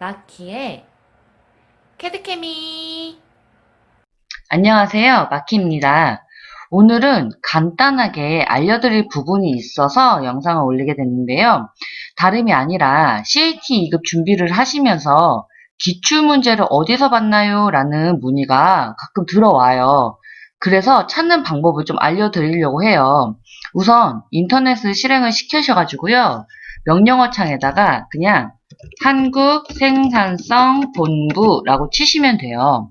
마키의 캐드케미 안녕하세요. 마키입니다. 오늘은 간단하게 알려드릴 부분이 있어서 영상을 올리게 됐는데요. 다름이 아니라 CAT 2급 준비를 하시면서 기출문제를 어디서 봤나요? 라는 문의가 가끔 들어와요. 그래서 찾는 방법을 좀 알려드리려고 해요. 우선 인터넷을 실행을 시켜셔가지고요. 명령어 창에다가 그냥 한국 생산성 본부라고 치시면 돼요.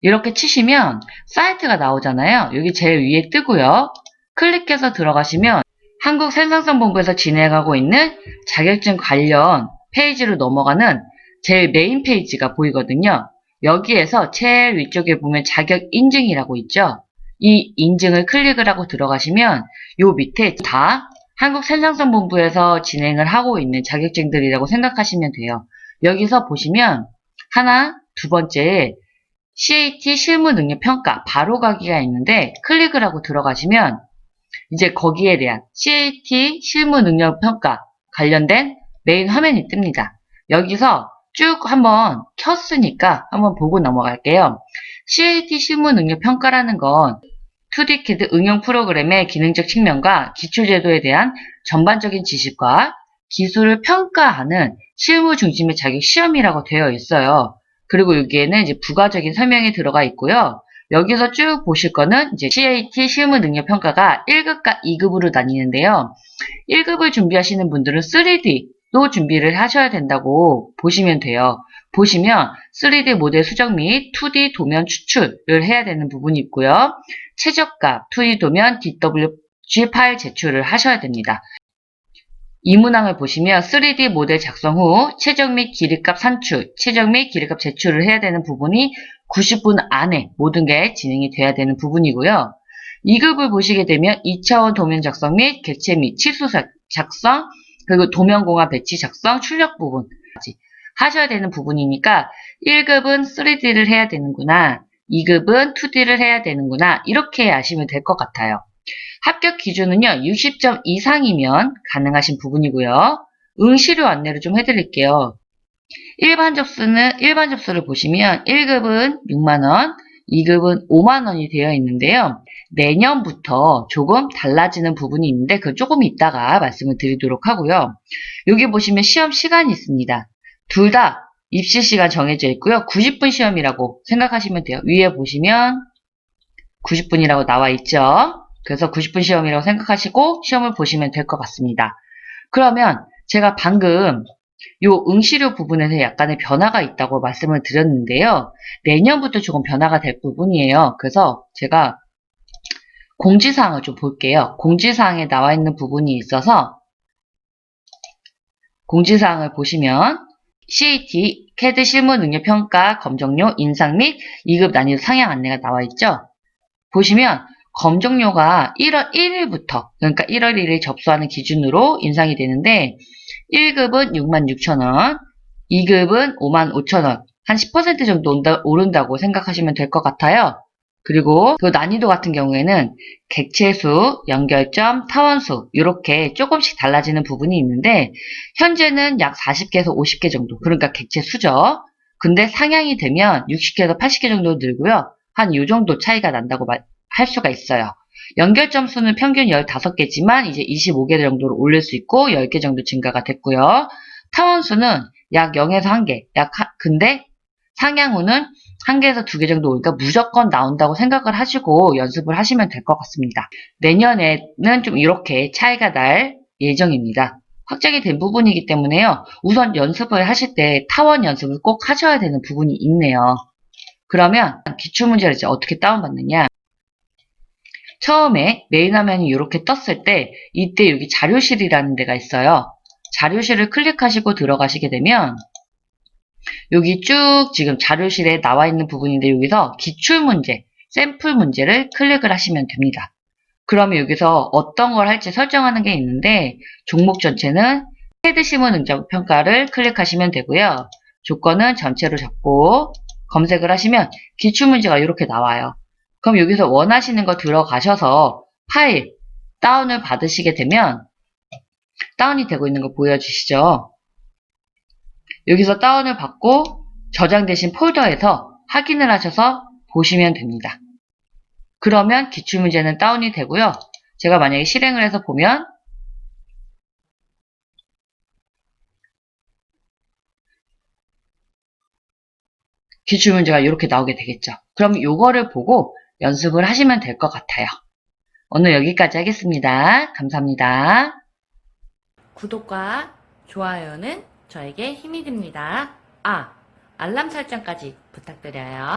이렇게 치시면 사이트가 나오잖아요. 여기 제일 위에 뜨고요. 클릭해서 들어가시면 한국 생산성 본부에서 진행하고 있는 자격증 관련 페이지로 넘어가는 제일 메인 페이지가 보이거든요. 여기에서 제일 위쪽에 보면 자격 인증이라고 있죠. 이 인증을 클릭을 하고 들어가시면 요 밑에 다 한국 생산성 본부에서 진행을 하고 있는 자격증들이라고 생각하시면 돼요. 여기서 보시면 하나, 두 번째 CAT 실무 능력 평가 바로 가기가 있는데 클릭을 하고 들어가시면 이제 거기에 대한 CAT 실무 능력 평가 관련된 메인 화면이 뜹니다. 여기서 쭉 한번 켰으니까 한번 보고 넘어갈게요. CAT 실무 능력 평가라는 건 2D CAD 응용 프로그램의 기능적 측면과 기출제도에 대한 전반적인 지식과 기술을 평가하는 실무 중심의 자격 시험이라고 되어 있어요. 그리고 여기에는 이제 부가적인 설명이 들어가 있고요. 여기서 쭉 보실 거는 이제 CAT 실무 능력 평가가 1급과 2급으로 나뉘는데요. 1급을 준비하시는 분들은 3D도 준비를 하셔야 된다고 보시면 돼요. 보시면 3D 모델 수정 및 2D 도면 추출을 해야 되는 부분이 있고요. 최저값 2D 도면 DWG 파일 제출을 하셔야 됩니다. 이 문항을 보시면 3D 모델 작성 후 최적 및 길이값 산출, 최적 및 길이값 제출을 해야 되는 부분이 90분 안에 모든 게 진행이 돼야 되는 부분이고요. 2급을 보시게 되면 2차원 도면 작성 및 객체 및 치수 작성, 그리고 도면공학 배치 작성, 출력 부분까지 하셔야 되는 부분이니까 1급은 3D를 해야 되는구나, 2급은 2D를 해야 되는구나 이렇게 아시면 될 것 같아요. 합격 기준은요, 60점 이상이면 가능하신 부분이고요. 응시료 안내를 좀 해드릴게요. 일반 접수는, 일반 접수를 보시면 1급은 6만원, 2급은 5만원이 되어 있는데요. 내년부터 조금 달라지는 부분이 있는데, 그 조금 이따가 말씀을 드리도록 하고요. 여기 보시면 시험 시간이 있습니다. 둘 다 입시 시간 정해져 있고요. 90분 시험이라고 생각하시면 돼요. 위에 보시면 90분이라고 나와 있죠. 그래서 90분 시험이라고 생각하시고 시험을 보시면 될 것 같습니다. 그러면 제가 방금 요 응시료 부분에서 약간의 변화가 있다고 말씀을 드렸는데요. 내년부터 조금 변화가 될 부분이에요. 그래서 제가 공지사항을 좀 볼게요. 공지사항에 나와 있는 부분이 있어서 공지사항을 보시면 CAT, CAD 실무 능력 평가 검정료 인상 및 2급 난이도 상향 안내가 나와 있죠. 보시면 검정료가 1월 1일부터 그러니까 1월 1일 접수하는 기준으로 인상이 되는데 1급은 66,000원, 2급은 55,000원, 한 10% 정도 오른다고 생각하시면 될 것 같아요. 그리고 그 난이도 같은 경우에는 객체수, 연결점, 타원수 이렇게 조금씩 달라지는 부분이 있는데 현재는 약 40개에서 50개 정도 그러니까 객체수죠. 근데 상향이 되면 60개에서 80개 정도 늘고요. 한요 정도 차이가 난다고 말, 할 수가 있어요. 연결점 수는 평균 15개지만 이제 25개 정도로 올릴 수 있고 10개 정도 증가가 됐고요. 타원 수는 약 0에서 1개. 약 하, 근데 상향 후는 1개에서 2개 정도 오니까 무조건 나온다고 생각을 하시고 연습을 하시면 될 것 같습니다. 내년에는 좀 이렇게 차이가 날 예정입니다. 확정이 된 부분이기 때문에요. 우선 연습을 하실 때 타원 연습을 꼭 하셔야 되는 부분이 있네요. 그러면 기출문제를 이제 어떻게 다운받느냐. 처음에 메인 화면이 이렇게 떴을 때 이때 여기 자료실이라는 데가 있어요. 자료실을 클릭하시고 들어가시게 되면 여기 쭉 지금 자료실에 나와 있는 부분인데 여기서 기출문제, 샘플 문제를 클릭을 하시면 됩니다. 그러면 여기서 어떤 걸 할지 설정하는 게 있는데 종목 전체는 헤드 시문 능력 평가를 클릭하시면 되고요. 조건은 전체로 잡고 검색을 하시면 기출문제가 이렇게 나와요. 그럼 여기서 원하시는 거 들어가셔서 파일 다운을 받으시게 되면 다운이 되고 있는 거 보여주시죠. 여기서 다운을 받고 저장되신 폴더에서 확인을 하셔서 보시면 됩니다. 그러면 기출문제는 다운이 되고요. 제가 만약에 실행을 해서 보면 기출문제가 이렇게 나오게 되겠죠. 그럼 이거를 보고 연습을 하시면 될 것 같아요. 오늘 여기까지 하겠습니다. 감사합니다. 구독과 좋아요는 저에게 힘이 됩니다. 아, 알람 설정까지 부탁드려요.